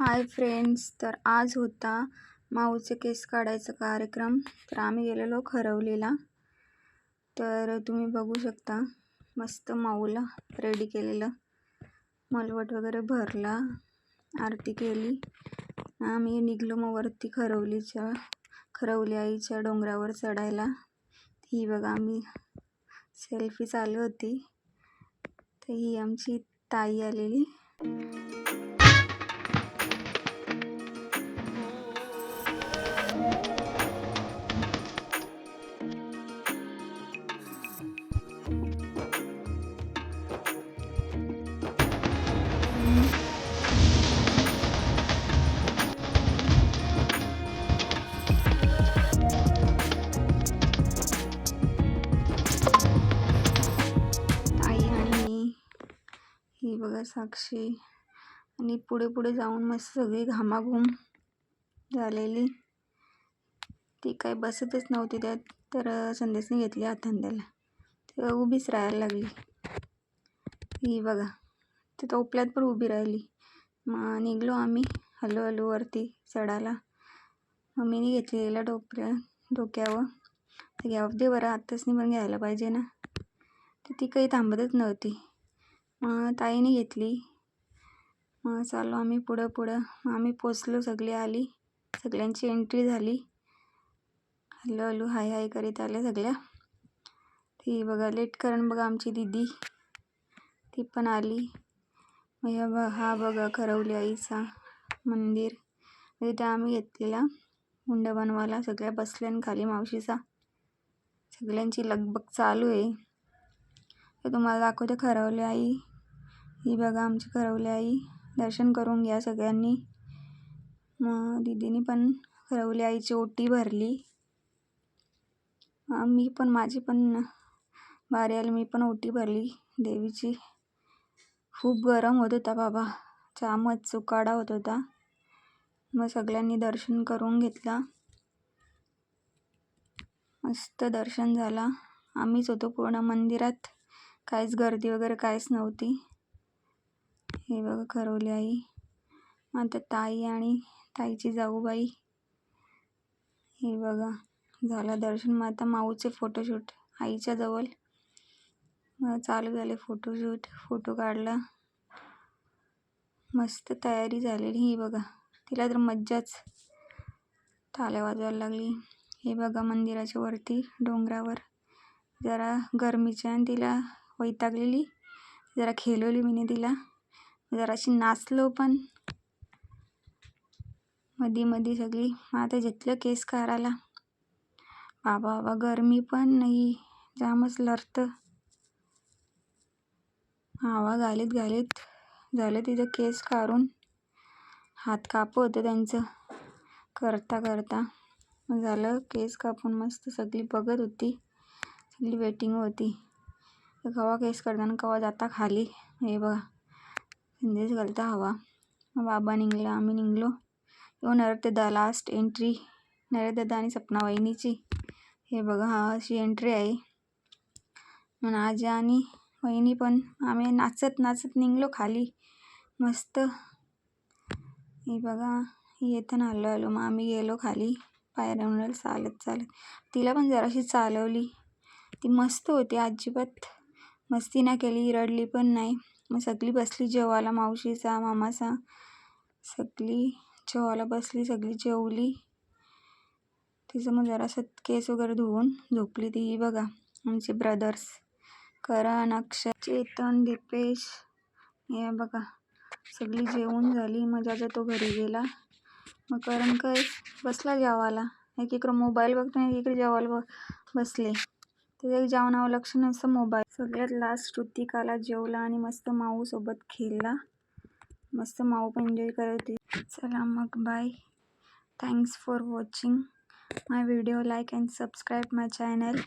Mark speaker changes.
Speaker 1: Hi friends तर आज होता माऊचे केस काढायचा कार्यक्रम. तर आम्ही गेलेलो खरवलीला. तर तुम्ही बघू शकता मस्त माऊला रेडी केलेलं. मलवट वगैरे भरला आरती केली. आम्ही निघलो मग वरती खरवलीच्या खरवली आईच्या डोंगरावर चढायला. ही बघा आम्ही सेल्फी चालू होती. तर ही आमची ताई आलेली. साक्षी. आणि पुढे पुढे जाऊन मस्त सगळी घामाघूम झालेली. ती काय बसतच नव्हती त्यात तर संदेशने घेतली हातांद्याला तर उभीच राहायला लागली. ही बघा ती टोपल्यात पण उभी राहिली. मग निघलो आम्ही हलू हलू वरती चढायला. मम्मीने घेतलेला टोपल्या डोक्यावर. तर घ्यावं दे बरं आत्ताच नाही पण घ्यायला पाहिजे ना. तर ती काही थांबतच नव्हती. मग ताईने घेतली. मग चाललो आम्ही पुढं पुढं. आम्ही पोचलो सगळी आली. सगळ्यांची एंट्री झाली. हॅलो हॅलो हाय हाय करीत आल्या सगळ्या. ती बघा लेट करण बघा आमची दिदी. ती पण आली. मग ह्या बघा हा बघा खरवली आईचा मंदिर. तिथे आम्ही घेतलेला हुंड बनवायला सगळ्या बसल्या आणि खाली मावशीचा. सगळ्यांची लगबग चालू आहे. तर तुम्हाला दाखवते खरवली आई. ही बघा आमची खरवली आई. दर्शन करून घ्या सगळ्यांनी. मग दीदीने पण खरवली आईची ओटी भरली. मी पण माझी पण बारी आली मी पण ओटी भरली देवीची. खूप गरम होत होता बाबा. चामच चुकाडा होत होता. मग सगळ्यांनी दर्शन करून घेतला. मस्त दर्शन झाला. आम्हीच होतो पूर्ण मंदिरात. काहीच गर्दी वगैरे काहीच नव्हती. हे बघा खरवली आई. आता ताई आणि ताईची जाऊबाई. हे बघा झालं दर्शन. मग आता माऊचे फोटोशूट आईच्या जवळ. मग चालू झाले फोटोशूट फोटो काढला. मस्त तयारी झालेली ही बघा. तिला तर मज्जाच. थाल्या वाजवायला लागली. हे बघा मंदिराच्या वरती डोंगरावर. जरा गरमीच्या आणि तिला वैतागलेली. जरा खेळवली मी तिला. जराशी नाचलो पण. मधी मधी सगळी. मग आता घेतलं केस काढायला बाबा बाबा गरमी पण नाही. जामच लरतं. हवा घालीत घालीत झालं तिथं केस काढून हात कापू होतं त्यांचं. करता करता. मग झालं केस कापून मस्त सगळी बघत होती. सगळी वेटिंग होती. तर कवा केस करताना कवा जाता खाली. हे बघा. संदेश घालता हवा. बाबा निघला आम्ही निघलो. येऊन नर्तदा लास्ट एंट्री नर्तदा आणि सपना वहिनीची हे बघा हा अशी एंट्री आहे. मग आजी आणि वहिनी पण आम्ही नाचत नाचत निघलो खाली. मस्त. हे बघा येताना आलो आलो. मग आम्ही गेलो खाली. पायऱ्यांवर चालत चालत. तिला पण जराशी चालवली. ती मस्त होती अजिबात. मस्ती नाही केली रडली पण नाही. मग सगळी बसली जेवायला मावशीचा मामाचा. सगळी जेवायला बसली सगळी जेवली. तिचं मग जरासं केस वगैरे धुवून झोपली ती. बघा आमचे ब्रदर्स करण अक्षय चेतन दीपेश. हे बघा सगळी जेवून झाली. मग ज्याचा तो घरी गेला. मग करण काय बसला जेवायला. एक इकडं मोबाईल बघतो एक इकडे जेवायला ब बसले. त्याच्या जेवणावर लक्ष नसतं मोबाईल सगळ्यात लास्ट ऋतिकाला जेवला आणि मस्त माऊसोबत खेळला. मस्त माऊ पण एन्जॉय करत होती. चला मग bye thanks for watching my video like and subscribe my channel